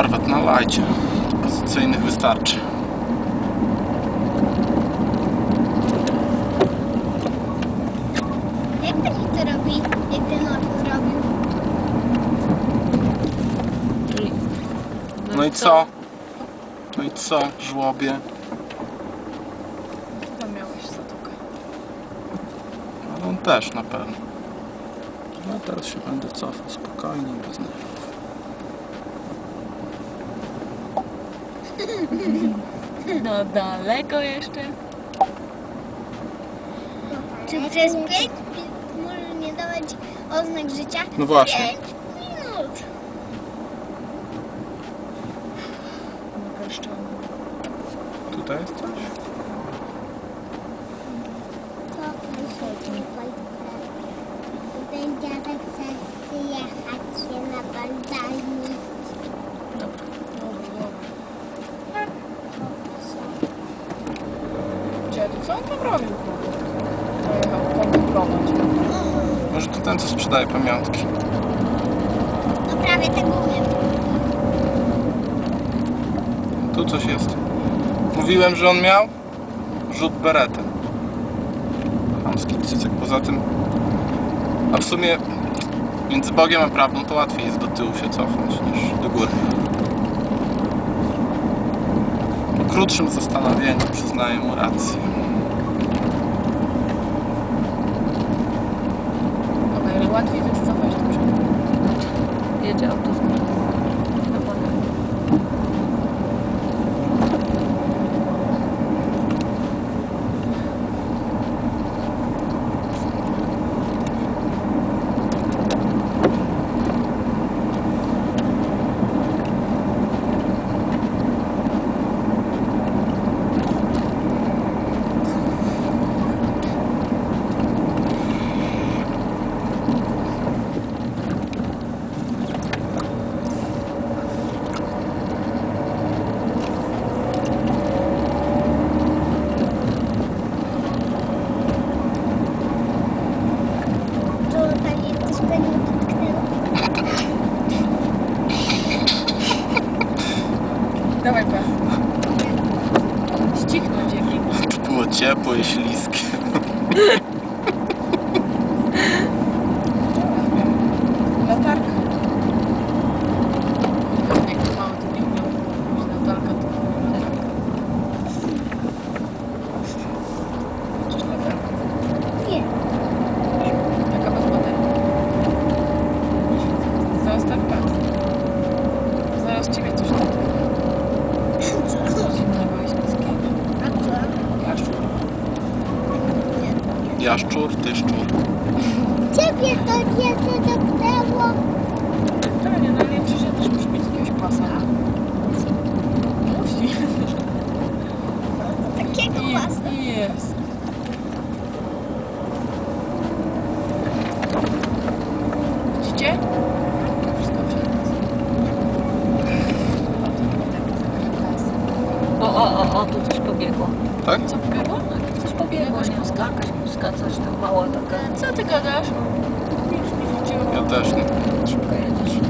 Korwet na lajcie. Pozycyjnych wystarczy. Jak pani to robi, jak ten robił? No i co? No i co, żłobie? Tam miałeś zatokę. Ale on też na pewno. No teraz się będę cofał spokojnie, bez nerwów. No daleko jeszcze. Czy przez 5 minut może nie dawać oznak życia? No właśnie. 5 minut. Tutaj jest coś? Dziadek chce jechać się na bandalni. Kontrolować. Może to ten, co sprzedaje pamiątki. No prawie tak umiem. Tu coś jest. Mówiłem, że on miał rzut beretem. Chamski cycek. Poza tym... A w sumie między Bogiem a prawdą to łatwiej jest do tyłu się cofnąć niż do góry. Po krótszym zastanowieniu przyznaję mu rację. To jest cofać do przodu. Jedzie auto z góry. Na pole. To pani coś panią dotknęło? Dawaj pas. Ścichnąć jak To było ciepłe i śliskie. Latarka. Pewnie jak to mało to nie miał być latarka, to latarka. Czyż latarka? Nie. Taka bez baterii. Zostaw pas. Zaraz ciebie coś dotknie. Co? Zimnego i śliskiego. A co? Jaszczur. Jaszczur, ty szczur. Ciebie to nie dotknęło. Pewnie, no ale przecież ja też muszę mieć jakiegoś pasa. Musi. Takiego pasa. Jest. Widzicie? Wszystko przed nas. O, o, o, o, tu coś pobiegło. Tak? Co pobiegło? Coś pobiegło, Jakaś nie muska? Jakaś muska, coś tam mała taka. Co ty gadasz? Nic nie widziałam. Ja też nie. Szybko jedziesz.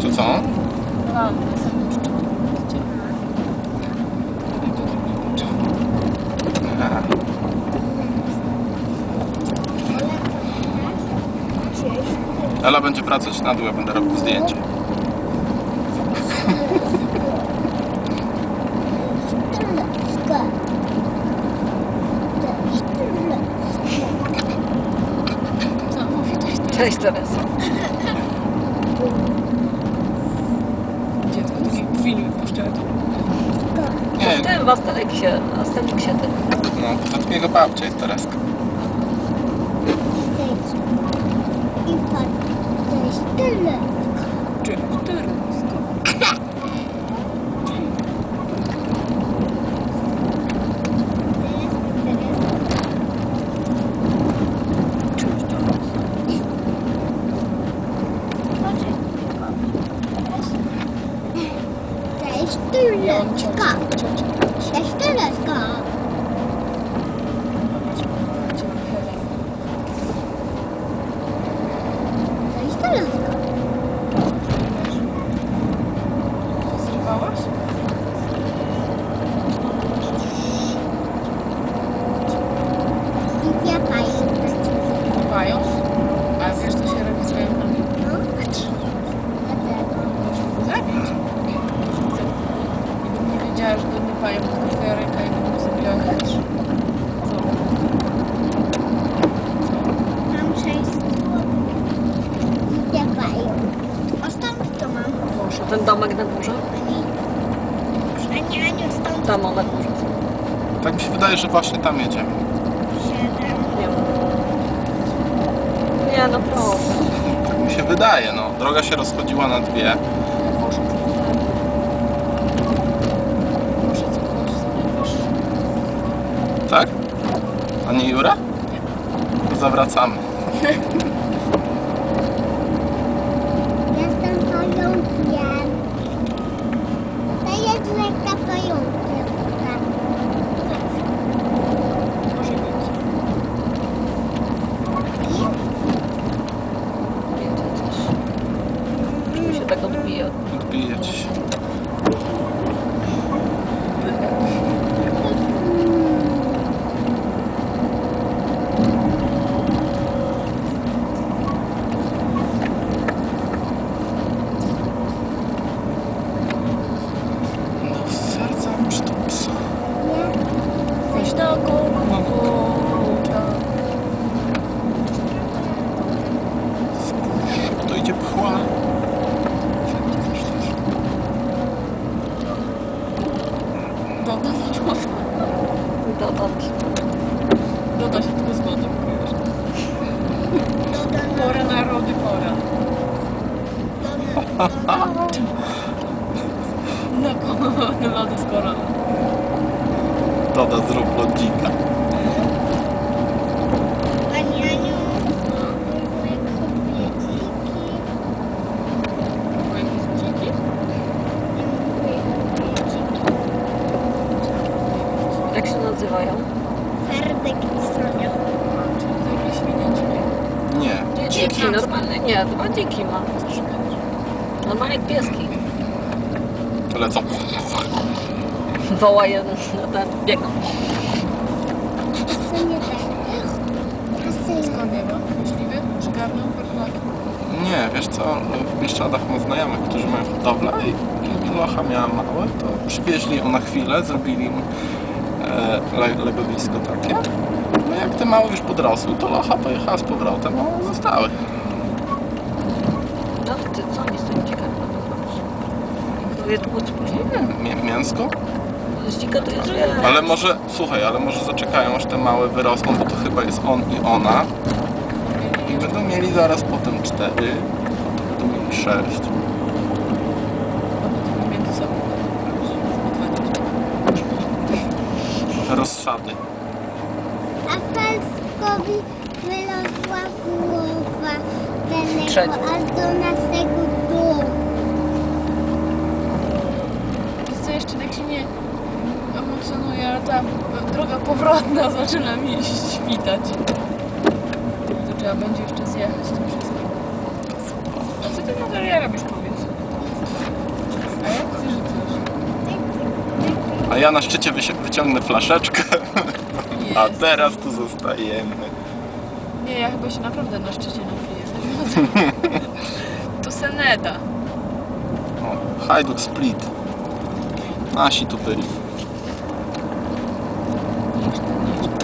To co? A, sam jeszcze. Widzicie? I to tak nie patrzę. Aha. Ela będzie wracać na dół, ja będę robił zdjęcie. Co mówi? Cześć, to teraz. dziecko taki film puszczać. Nie, W tym w Asterixie, Asterixie tym. no, poza tym jego babcia jest Tereska. Czy czternaska? Cześć, tu Leczka. Cześć, tu Leczka. Ten domek na górze? Ani. Ani Aniu stąd Tam o na górze. Tak mi się wydaje, że właśnie tam jedziemy. siedem. Nie. Nie, no proszę. Tak mi się wydaje, no. Droga się rozchodziła na dwie. Tak? A nie Jura? To zawracamy. Na lody z korona. Doda zrób lodzika. Pani Aniu, dziki? Wujek kupuje dziki. Jak się nazywają? Ferdek i Sonia. Czyli to jakieś świnięciki. Nie. Dziki, nie, normalnie nie, chyba dziki ma. Normalnie jak pieski. Lecą. Woła jeden na ten, biegną. Skąd nie ma? Myśliwy? Nie, wiesz co, w Bieszczadach mam znajomych, którzy mają hodowlę i, i locha miała małe, to przywieźli ją na chwilę, zrobili im e, le, legowisko takie. No jak te małe już podrosły, to locha pojechała z powrotem, a zostały. No ty, co z tym dzikami będą robić? Kto je tłuc później? Mię, mięsko? Dzika to jest że Ale może, słuchaj, ale może zaczekają aż te małe wyrosną, bo to chyba jest on i ona. I będą mieli zaraz potem cztery, potem będą mieli sześć. Między sobą. Rozsady. A Felskowi wylazła głowa Trzeci. Benego aż do naszego domu. Wiesz co, jeszcze tak się nie emocjonuje, ale ta droga powrotna zaczyna mi świtać. To trzeba będzie jeszcze zjechać tym wszystkim. A co ty Natalia robisz, powiedz? A jak że coś? A ja na szczycie wyciągnę flaszeczkę, a Jest. teraz tu zostajemy. Nie, ja chyba się naprawdę na szczycie napiję. To Seneda. O, Hajduk Split. Nasi tu byli. Thank you.